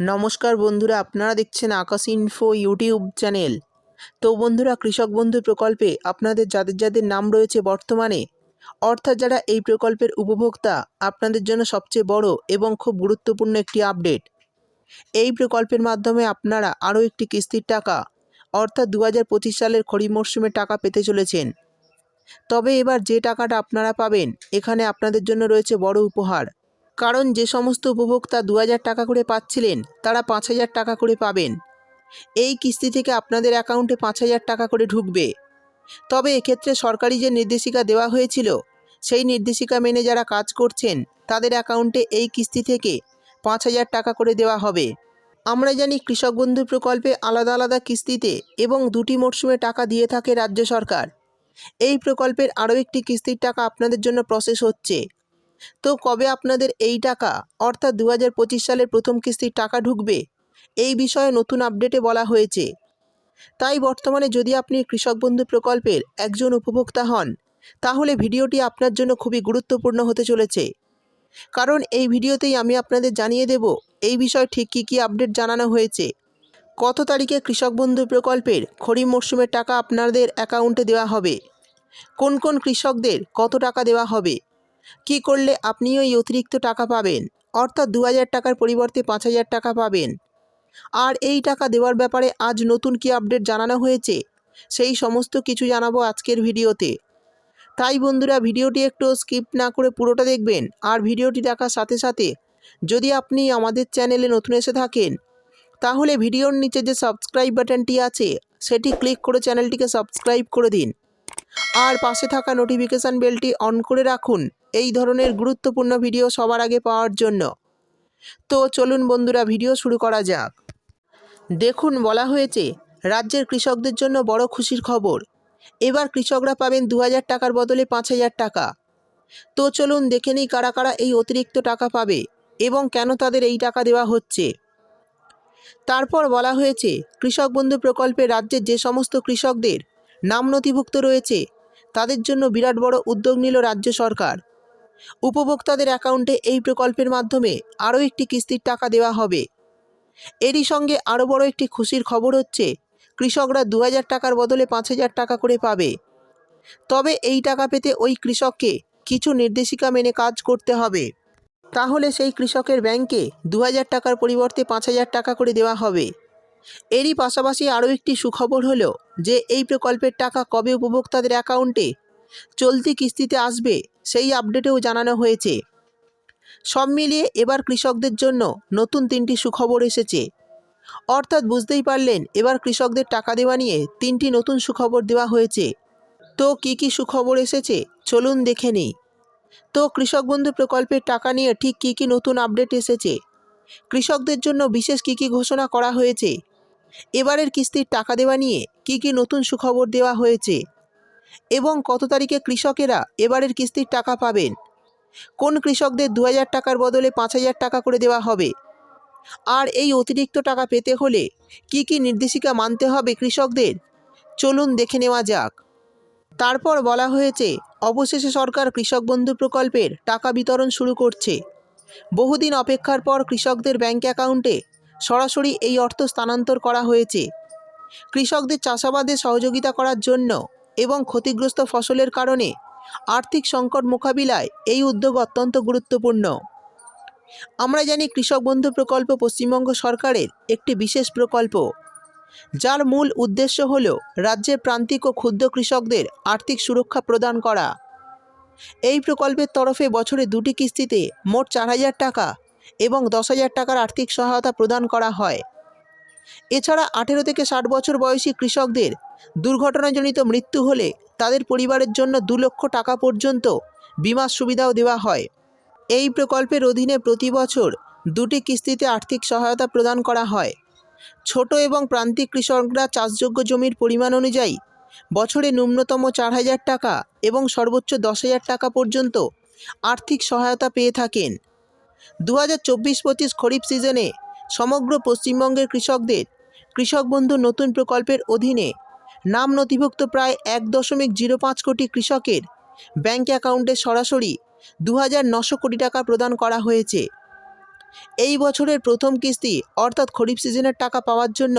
নমস্কার বন্ধুরা, আপনারা দেখছেন আকাশ ইনফো ইউটিউব চ্যানেল তো বন্ধুরা, কৃষক বন্ধু প্রকল্পে আপনাদের যাদের যাদের নাম রয়েছে বর্তমানে, অর্থাৎ যারা এই প্রকল্পের উপভোক্তা, আপনাদের জন্য সবচেয়ে বড় এবং খুব গুরুত্বপূর্ণ একটি আপডেট এই প্রকল্পের মাধ্যমে আপনারা আরও একটি কিস্তির টাকা, অর্থাৎ দু হাজার পঁচিশ সালের খরিফ মরশুমে টাকা পেতে চলেছেন। তবে এবার যে টাকাটা আপনারা পাবেন, এখানে আপনাদের জন্য রয়েছে বড় উপহার। কারণ যে সমস্ত উপভোক্তা দু হাজার টাকা করে পাচ্ছিলেন, তারা পাঁচ হাজার টাকা করে পাবেন। এই কিস্তি থেকে আপনাদের অ্যাকাউন্টে পাঁচ হাজার টাকা করে ঢুকবে। তবে এক্ষেত্রে সরকারি যে নির্দেশিকা দেওয়া হয়েছিল, সেই নির্দেশিকা মেনে যারা কাজ করছেন, তাদের অ্যাকাউন্টে এই কিস্তি থেকে পাঁচ হাজার টাকা করে দেওয়া হবে। আমরা জানি কৃষক বন্ধু প্রকল্পে আলাদা আলাদা কিস্তিতে এবং দুটি মরশুমে টাকা দিয়ে থাকে রাজ্য সরকার। এই প্রকল্পের আরও একটি কিস্তির টাকা আপনাদের জন্য প্রসেস হচ্ছে। তো কবে আপনাদের এই টাকা, অর্থাৎ দু হাজার পঁচিশ সালের প্রথম কিস্তির টাকা ঢুকবে? এই বিষয়ে নতুন আপডেটে বলা হয়েছে। তাই বর্তমানে যদি আপনি কৃষক বন্ধু প্রকল্পের একজন উপভোক্তা হন, তাহলে ভিডিওটি আপনার জন্য খুবই গুরুত্বপূর্ণ হতে চলেছে। কারণ এই ভিডিওতেই আমি আপনাদের জানিয়ে দেব, এই বিষয়ে ঠিক কী কী আপডেট জানানো হয়েছে। কত তারিখে কৃষক বন্ধু প্রকল্পের খরিফ মরশুমের টাকা আপনাদের অ্যাকাউন্টে দেওয়া হবে? কোন কোন কৃষকদের কত টাকা দেওয়া হবে? কি করলে আপনিও এই অতিরিক্ত টাকা পাবেন? অর্থাৎ দু হাজার টাকার পরিবর্তে পাঁচ হাজার টাকা পাবেন। আর এই টাকা দেওয়ার ব্যাপারে আজ নতুন কি আপডেট জানানো হয়েছে? সেই সমস্ত কিছু জানাব আজকের ভিডিওতে। তাই বন্ধুরা, ভিডিওটি একটু স্কিপ না করে পুরোটা দেখবেন আর ভিডিওটি দেখার সাথে সাথে যদি আপনি আমাদের চ্যানেলে নতুন এসে থাকেন, তাহলে ভিডিওর নিচে যে সাবস্ক্রাইব বাটনটি আছে, সেটি ক্লিক করে চ্যানেলটিকে সাবস্ক্রাইব করে দিন। আর পাশে থাকা নোটিফিকেশান বেলটি অন করে রাখুন। এই ধরনের গুরুত্বপূর্ণ ভিডিও সবার আগে পাওয়ার জন্য। তো চলুন বন্ধুরা, ভিডিও শুরু করা যাক। দেখুন, বলা হয়েছে, রাজ্যের কৃষকদের জন্য বড় খুশির খবর। এবার কৃষকরা পাবেন দু হাজার টাকার বদলে পাঁচ হাজার টাকা। তো চলুন দেখে নিই কারা কারা এই অতিরিক্ত টাকা পাবে এবং কেন তাদের এই টাকা দেওয়া হচ্ছে। তারপর বলা হয়েছে, কৃষক বন্ধু প্রকল্পে রাজ্যের যে সমস্ত কৃষকদের নাম নথিভুক্ত রয়েছে, তাদের জন্য বিরাট বড় উদ্যোগ নিল রাজ্য সরকার। উপভোক্তাদের অ্যাকাউন্টে এই প্রকল্পের মাধ্যমে আরও একটি কিস্তির টাকা দেওয়া হবে। এরই সঙ্গে আরও বড় একটি খুশির খবর হচ্ছে, কৃষকরা দু হাজার টাকার বদলে পাঁচ হাজার টাকা করে পাবে। তবে এই টাকা পেতে ওই কৃষককে কিছু নির্দেশিকা মেনে কাজ করতে হবে। তাহলে সেই কৃষকের ব্যাংকে দু হাজার টাকার পরিবর্তে পাঁচ হাজার টাকা করে দেওয়া হবে। এরই পাশাপাশি আরও একটি সুখবর হলো যে, এই প্রকল্পের টাকা কবে উপভোক্তাদের অ্যাকাউন্টে চলতি কিস্তিতে আসবে, সেই আপডেটেও জানানো হয়েছে। সব মিলিয়ে এবার কৃষকদের জন্য নতুন তিনটি সুখবর এসেছে। অর্থাৎ বুঝতেই পারলেন, এবার কৃষকদের টাকা দেওয়া নিয়ে তিনটি নতুন সুখবর দেওয়া হয়েছে। তো কি কি সুখবর এসেছে, চলুন দেখে নিই। তো কৃষক বন্ধু প্রকল্পের টাকা নিয়ে ঠিক কি কি নতুন আপডেট এসেছে? কৃষকদের জন্য বিশেষ কি কি ঘোষণা করা হয়েছে? এবারের কিস্তির টাকা দেওয়া নিয়ে কি কি নতুন সুখবর দেওয়া হয়েছে? এবং কত তারিখে কৃষকেরা এবারের কিস্তির টাকা পাবেন? কোন কৃষকদের দু হাজার টাকার বদলে পাঁচ হাজার টাকা করে দেওয়া হবে? আর এই অতিরিক্ত টাকা পেতে হলে কি কি নির্দেশিকা মানতে হবে কৃষকদের? চলুন দেখে নেওয়া যাক। তারপর বলা হয়েছে, অবশেষে সরকার কৃষক বন্ধু প্রকল্পের টাকা বিতরণ শুরু করছে। বহুদিন অপেক্ষার পর কৃষকদের ব্যাংক অ্যাকাউন্টে সরাসরি এই অর্থ স্থানান্তর করা হয়েছে। কৃষকদের চাষাবাদে সহযোগিতা করার জন্য এবং ক্ষতিগ্রস্ত ফসলের কারণে আর্থিক সংকট মোকাবিলায় এই উদ্যোগ অত্যন্ত গুরুত্বপূর্ণ। আমরা জানি কৃষক বন্ধু প্রকল্প পশ্চিমবঙ্গ সরকারের একটি বিশেষ প্রকল্প। যার মূল উদ্দেশ্য হল রাজ্যের প্রান্তিক ও ক্ষুদ্র কৃষকদের আর্থিক সুরক্ষা প্রদান করা। এই প্রকল্পের তরফে বছরে দুটি কিস্তিতে মোট চার হাজার টাকা এবং দশ হাজার টাকার আর্থিক সহায়তা প্রদান করা হয়। এছাড়া আঠেরো থেকে ষাট বছর বয়সী কৃষকদের দুর্ঘটনাজনিত মৃত্যু হলে তাদের পরিবারের জন্য দু লক্ষ টাকা পর্যন্ত বিমার সুবিধাও দেওয়া হয়। এই প্রকল্পের অধীনে প্রতি বছর দুটি কিস্তিতে আর্থিক সহায়তা প্রদান করা হয়। ছোট এবং প্রান্তিক কৃষকরা চাষযোগ্য জমির পরিমাণ অনুযায়ী বছরে ন্যূনতম চার হাজার টাকা এবং সর্বোচ্চ দশ হাজার টাকা পর্যন্ত আর্থিক সহায়তা পেয়ে থাকেন। দু হাজার চব্বিশ পঁচিশ খরিফ সিজনে সমগ্র পশ্চিমবঙ্গের কৃষকদের কৃষক বন্ধু নতুন প্রকল্পের অধীনে নাম নথিভুক্ত প্রায় এক দশমিক জিরো পাঁচ কোটি কৃষকের। ব্যাঙ্ক অ্যাকাউন্টে সরাসরি দু হাজার নশো কোটি টাকা প্রদান করা হয়েছে। এই বছরের প্রথম কিস্তি, অর্থাৎ খরিফ সিজনের টাকা পাওয়ার জন্য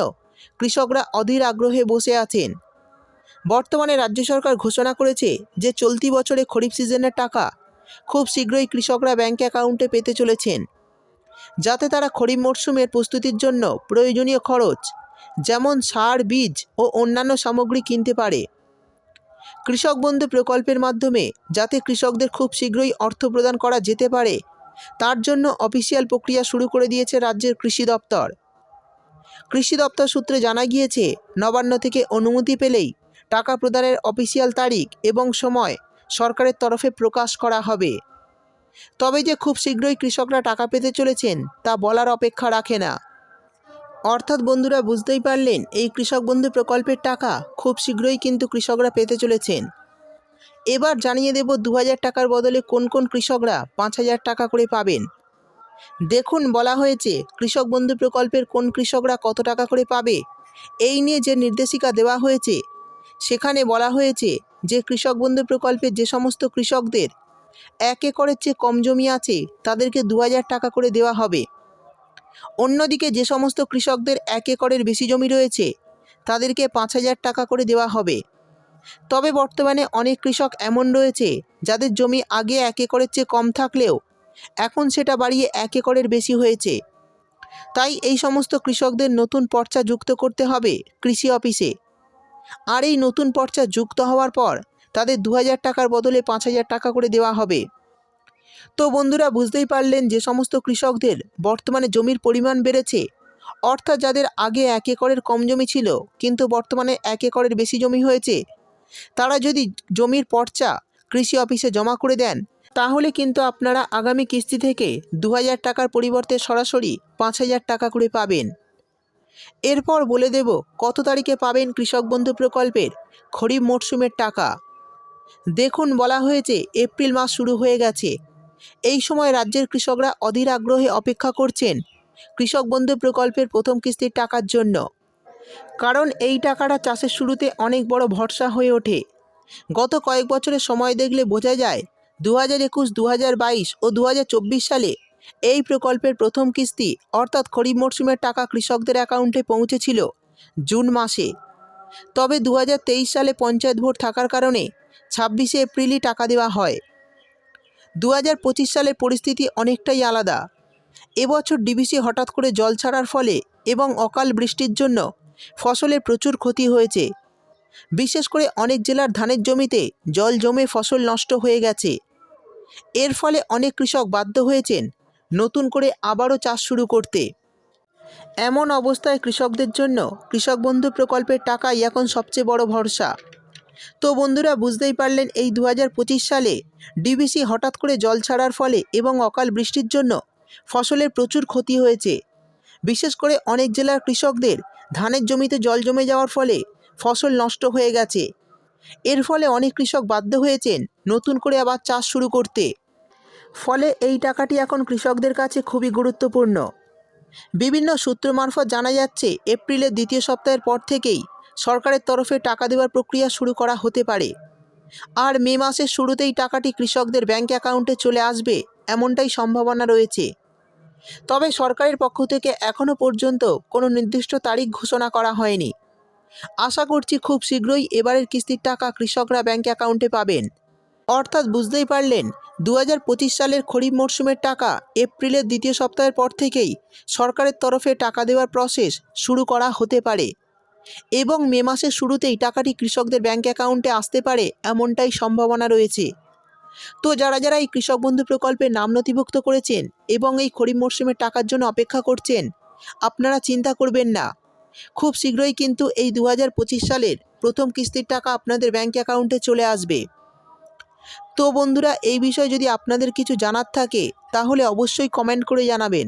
কৃষকরা অধীর আগ্রহে বসে আছেন। বর্তমানে রাজ্য সরকার ঘোষণা করেছে যে চলতি বছরে খরিফ সিজনের টাকা খুব শীঘ্রই কৃষকরা ব্যাঙ্ক অ্যাকাউন্টে পেতে চলেছেন। যাতে তারা খরিফ মরশুমের প্রস্তুতির জন্য প্রয়োজনীয় খরচ যেমন সার, বীজ ও অন্যান্য সামগ্রী কিনতে পারে। কৃষক বন্ধু প্রকল্পের মাধ্যমে যাতে কৃষকদের খুব শীঘ্রই অর্থ প্রদান করা যেতে পারে, তার জন্য অফিসিয়াল প্রক্রিয়া শুরু করে দিয়েছে রাজ্যের কৃষি দপ্তর। কৃষি দপ্তর সূত্রে জানা গিয়েছে, নবান্ন থেকে অনুমতি পেলেই টাকা প্রদানের অফিসিয়াল তারিখ এবং সময় সরকারের তরফে প্রকাশ করা হবে। তবে যে খুব শীঘ্রই কৃষকরা টাকা পেতে চলেছেন তা বলার অপেক্ষা রাখে না। অর্থাৎ বন্ধুরা বুঝতেই পারলেন, এই কৃষক বন্ধু প্রকল্পের টাকা খুব শীঘ্রই কিন্তু কৃষকরা পেতে চলেছেন। এবার জানিয়ে দেব দু হাজার টাকার বদলে কোন কোন কৃষকরা পাঁচ হাজার টাকা করে পাবেন। দেখুন, বলা হয়েছে কৃষক বন্ধু প্রকল্পের কোন কৃষকরা কত টাকা করে পাবে। এই নিয়ে যে নির্দেশিকা দেওয়া হয়েছে, সেখানে বলা হয়েছে যে কৃষক বন্ধু প্রকল্পের যে সমস্ত কৃষকদের এক একরের চেয়ে কম জমি আছে, তাদেরকে দু হাজার টাকা করে দেওয়া হবে। অন্যদিকে যে সমস্ত কৃষকদের এক একরের বেশি জমি রয়েছে, তাদেরকে পাঁচ হাজার টাকা করে দেওয়া হবে। তবে বর্তমানে অনেক কৃষক এমন রয়েছে, যাদের জমি আগে এক একরের চেয়ে কম থাকলেও এখন সেটা বাড়িয়ে এক একরের বেশি হয়েছে। তাই এই সমস্ত কৃষকদের নতুন পর্চা যুক্ত করতে হবে কৃষি অফিসে। আর এই নতুন পর্চা যুক্ত হওয়ার পর তাদের দু হাজার টাকার বদলে পাঁচ হাজার টাকা করে দেওয়া হবে। তো বন্ধুরা বুঝতেই পারলেন যে সমস্ত কৃষকদের বর্তমানে জমির পরিমাণ বেড়েছে। অর্থাৎ যাদের আগে এক একরের কম জমি ছিল, কিন্তু বর্তমানে এক একরের বেশি জমি হয়েছে। তারা যদি জমির পর্চা কৃষি অফিসে জমা করে দেন, তাহলে কিন্তু আপনারা আগামী কিস্তি থেকে দু হাজার টাকার পরিবর্তে সরাসরি পাঁচ হাজার টাকা করে পাবেন। এরপর বলে দেব, কত তারিখে পাবেন কৃষক বন্ধু প্রকল্পের খরিফ মরশুমের টাকা? দেখুন, বলা হয়েছে এপ্রিল মাস শুরু হয়ে গেছে। এই সময় রাজ্যের কৃষকরা অধীর আগ্রহে অপেক্ষা করছেন কৃষক বন্ধু প্রকল্পের প্রথম কিস্তির টাকার জন্য। কারণ এই টাকাটা চাষের শুরুতে অনেক বড় ভরসা হয়ে ওঠে। গত কয়েক বছরের সময় দেখলে বোঝা যায় দু হাজার একুশ দু হাজার বাইশ ও দু হাজার চব্বিশ সালে এই প্রকল্পের প্রথম কিস্তি অর্থাৎ খরিফ মরশুমের টাকা কৃষকদের অ্যাকাউন্টে পৌঁছেছিল জুন মাসে। তবে দু হাজার তেইশ সালে পঞ্চায়েত ভোট থাকার কারণে ছাব্বিশে এপ্রিলই টাকা দেওয়া হয়। দু সালের পরিস্থিতি অনেকটাই আলাদা। এবছর ডিবিসি হঠাৎ করে জল ছাড়ার ফলে এবং অকাল বৃষ্টির জন্য ফসলের প্রচুর ক্ষতি হয়েছে। বিশেষ করে অনেক জেলার ধানের জমিতে জল জমে ফসল নষ্ট হয়ে গেছে। এর ফলে অনেক কৃষক বাধ্য হয়েছেন নতুন করে আবারও চাষ শুরু করতে। এমন অবস্থায় কৃষকদের জন্য কৃষক বন্ধু প্রকল্পের টাকাই এখন সবচেয়ে বড় ভরসা। তো বন্ধুরা বুঝতেই পারলেন এই দু হাজার পঁচিশ সালে ডিবিসি হঠাৎ করে জল ছাড়ার ফলে এবং অকাল বৃষ্টির জন্য ফসলের প্রচুর ক্ষতি হয়েছে। বিশেষ করে অনেক জেলার কৃষকদের ধানের জমিতে জল জমে যাওয়ার ফলে ফসল নষ্ট হয়ে গেছে। এর ফলে অনেক কৃষক বাধ্য হয়েছেন নতুন করে আবার চাষ শুরু করতে। ফলে এই টাকাটি এখন কৃষকদের কাছে খুবই গুরুত্বপূর্ণ। বিভিন্ন সূত্র মারফত জানা যাচ্ছে, এপ্রিলের দ্বিতীয় সপ্তাহের পর থেকেই সরকারের তরফে টাকা দেওয়ার প্রক্রিয়া শুরু করা হতে পারে। আর মে মাসের শুরুতেই টাকাটি কৃষকদের ব্যাংক অ্যাকাউন্টে চলে আসবে এমনটাই সম্ভাবনা রয়েছে। তবে সরকারের পক্ষ থেকে এখনও পর্যন্ত কোনো নির্দিষ্ট তারিখ ঘোষণা করা হয়নি। আশা করছি খুব শীঘ্রই এবারের কিস্তির টাকা কৃষকরা ব্যাংক অ্যাকাউন্টে পাবেন। অর্থাৎ বুঝতেই পারলেন দু হাজার পঁচিশ সালের খরিফ মরশুমের টাকা এপ্রিলের দ্বিতীয় সপ্তাহের পর থেকেই সরকারের তরফে টাকা দেওয়ার প্রসেস শুরু করা হতে পারে। এবং মে মাসের শুরুতেই টাকাটি কৃষকদের ব্যাংক অ্যাকাউন্টে আসতে পারে এমনটাই সম্ভাবনা রয়েছে। তো যারা যারা এই কৃষক বন্ধু প্রকল্পে নাম নথিভুক্ত করেছেন এবং এই খরিফ মরশুমের টাকার জন্য অপেক্ষা করছেন, আপনারা চিন্তা করবেন না। খুব শীঘ্রই কিন্তু এই দু হাজার পঁচিশ সালের প্রথম কিস্তির টাকা আপনাদের ব্যাংক অ্যাকাউন্টে চলে আসবে। তো বন্ধুরা, এই বিষয়ে যদি আপনাদের কিছু জানার থাকে, তাহলে অবশ্যই কমেন্ট করে জানাবেন।